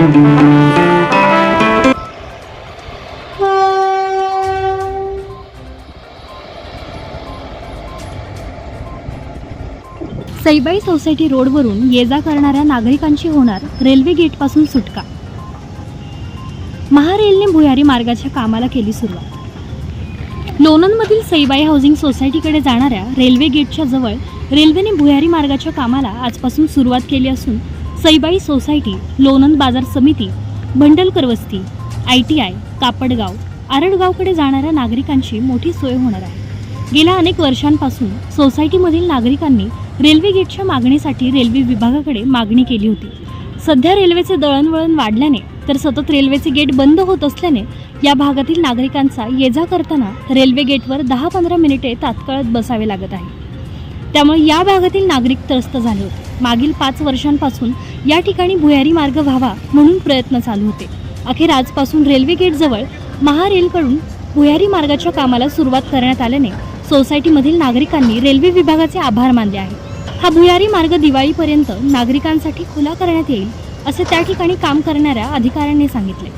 Saibai society रोडवरून ये जा करणाऱ्या नागरिकांची होणार रेल्वे गेटपासून सुटका. महारेलने भुयारी मार्गाच्या कामाला केली सुरुवात. लोणंदमधील सईबाई हाऊसिंग सोसायटीकडे जाणाऱ्या रेल्वे गेटच्या जवळ रेल्वेने भुयारी मार्गाच्या कामाला आजपासून सुरुवात केली असून सईबाई सोसायटी लोणंद बाजार समिती भंडलकर वस्ती आय टी आय कापडगाव आरडगावकडे जाणाऱ्या नागरिकांची मोठी सोय होणार आहे. गेल्या अनेक वर्षांपासून सोसायटीमधील नागरिकांनी रेल्वे गेटच्या मागणीसाठी रेल्वे विभागाकडे मागणी केली होती. सध्या रेल्वेचे दळणवळण वाढल्याने तर सतत रेल्वेचे गेट बंद होत असल्याने या भागातील नागरिकांचा ये जा करताना रेल्वे गेटवर दहा पंधरा मिनिटे तात्काळात बसावे लागत आहे. त्यामुळे या भागातील नागरिक त्रस्त झाले होते. मागील पाच वर्षांपासून या ठिकाणी भुयारी मार्ग व्हावा म्हणून प्रयत्न चालू होते. अखेर आजपासून रेल्वे गेटजवळ महारेलकडून भुयारी मार्गाच्या कामाला सुरुवात करण्यात आल्याने सोसायटीमधील नागरिकांनी रेल्वे विभागाचे आभार मानले आहे हा भुयारी मार्ग दिवाळीपर्यंत नागरिकांसाठी खुला करण्यात येईल असे त्या ठिकाणी काम करणाऱ्या अधिकाऱ्यांनी सांगितले.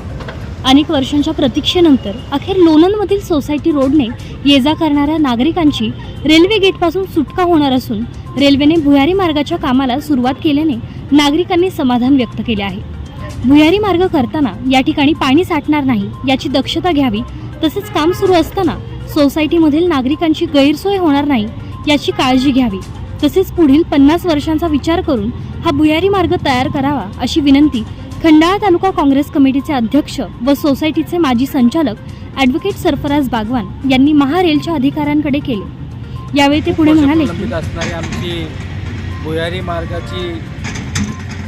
अनेक वर्षांच्या प्रतीक्षेनंतर अखेर लोणंदमधील सोसायटी रोडने ये जा करणाऱ्या नागरिकांची रेल्वे गेटपासून सुटका होणार असून रेल्वेने भुयारी मार्गाच्या कामाला सुरुवात केल्याने नागरिकांनी समाधान व्यक्त केले आहे. भुयारी मार्ग करताना या ठिकाणी पाणी साठणार नाही याची दक्षता घ्यावी तसेच काम सुरू असताना सोसायटीमधील नागरिकांची गैरसोय होणार नाही याची काळजी घ्यावी तसेच पुढील पन्नास वर्षांचा विचार करून हा भुयारी मार्ग तयार करावा अशी विनंती खंडाळा तालुका काँग्रेस कमिटीचे अध्यक्ष व सोसायटीचे माजी संचालक ॲडव्होकेट सरफराज बागवान यांनी महारेलच्या अधिकाऱ्यांकडे केले. यावेळी ते पुढे म्हणाले की असणारी आमची भुयारी मार्गाची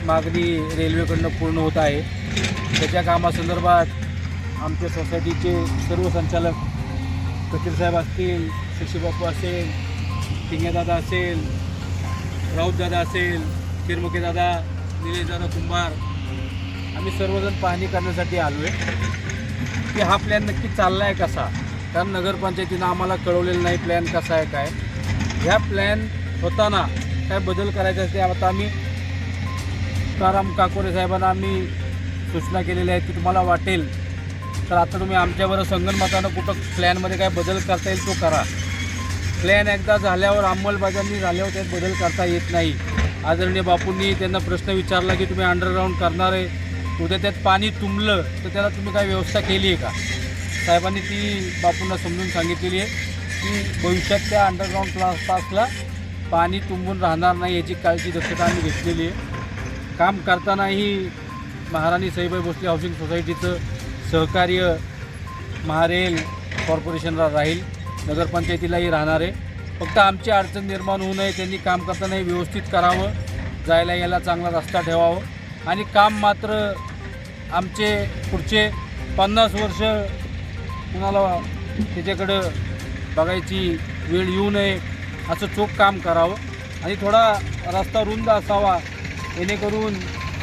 मागणी रेल्वेकडनं पूर्ण होत आहे. त्याच्या कामासंदर्भात आमच्या सोसायटीचे सर्व संचालक साहेब असतील शशीबापू असेल टिंगेदादा असेल राऊतदादा असेल किरमुखेदादा निलेशदादा कुंभार आम्ही सर्वजण पाहणी करण्यासाठी आलो आहे की हा प्लॅन नक्की चालला आहे कसा? कारण नगरपंचायतीनं आम्हाला कळवलेलं नाही प्लॅन कसा आहे काय. ह्या प्लॅन होताना काय बदल करायचा असते आता आम्ही तुकाराम काकोरे साहेबांना आम्ही सूचना केलेल्या आहेत की तुम्हाला वाटेल. तर आता तुम्ही आमच्याबरोबर संगणमतानं कुठं प्लॅनमध्ये काय बदल करता येईल तो करा. प्लॅन एकदा झाल्यावर अंमलबजावणी झाल्यावर त्यात बदल करता येत नाही. आदरणीय बापूंनी त्यांना प्रश्न विचारला की तुम्ही अंडरग्राऊंड करणार आहे. उद्या त्यात पाणी तुंबलं तर त्याला तुम्ही काय व्यवस्था केली आहे का? साहेबांनी ती बापूंना समजून सांगितलेली आहे की भविष्यात त्या अंडरग्राऊंड क्लास पाणी तुंबून राहणार नाही याची काळजी दक्षता आम्ही घेतलेली आहे. काम करतानाही महाराणी साईबाई भोसले हाऊसिंग सोसायटीचं सहकार्य महारेल कॉर्पोरेशनला राहील नगरपंचायतीलाही राहणार आहे. फक्त आमची अडचण निर्माण होऊ नये त्यांनी काम करतानाही व्यवस्थित करावं जायला यायला चांगला रस्ता ठेवावं. आणि काम मात्र आमचे पुढचे पन्नास वर्ष कुणाला त्याच्याकडं बघायची वेळ येऊ नये असं चोख काम करावं. आणि थोडा रस्ता रुंद असावा जेणेकरून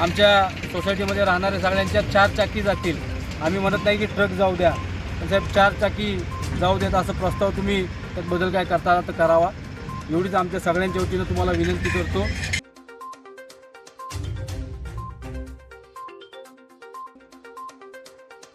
आमच्या सोसायटीमध्ये राहणाऱ्या सगळ्यांच्या चार चाकी जातील. आम्ही म्हणत नाही की ट्रक जाऊ द्या. पण साहेब चार चाकी जाऊ देत असं प्रस्ताव तुम्ही त्यात बदल काय करता तर करावा. एवढीच आमच्या सगळ्यांच्या वतीनं तुम्हाला विनंती करतो.